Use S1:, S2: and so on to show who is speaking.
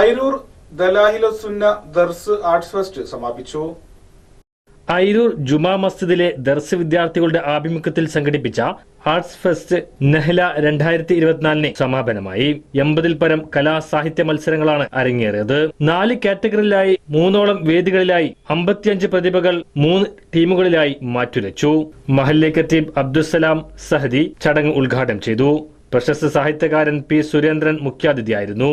S1: ഐരൂർ ദലാഹിലസുന്ന ദർസ് arts fest സമാപിച്ചു.
S2: ഐരൂർ ജുമാ മസ്ജിദിലെ ദർസ് വിദ്യാർത്ഥികളുടെ ആഭിമുഖ്യത്തിൽ സംഘടിപ്പിച്ച ആർട്സ് ഫെസ്റ്റ് നെഹ്ല രണ്ടായിരത്തി ഇരുപത്തിനാലിന് സമാപനമായി. എൺപതിൽ പരം കലാ സാഹിത്യ മത്സരങ്ങളാണ് അരങ്ങേറിയത്. നാല് കാറ്റഗറിയിലായി മൂന്നോളം വേദികളിലായി അമ്പത്തിയഞ്ച് പ്രതിഭകൾ മൂന്ന് ടീമുകളിലായി മാറ്റുരച്ചു. മഹല്ലെ ഖത്തീബ് അബ്ദുസലാം സഹദി ചടങ്ങ് ഉദ്ഘാടനം ചെയ്തു. പ്രശസ്ത സാഹിത്യകാരൻ പി സുരേന്ദ്രൻ മുഖ്യാതിഥിയായിരുന്നു.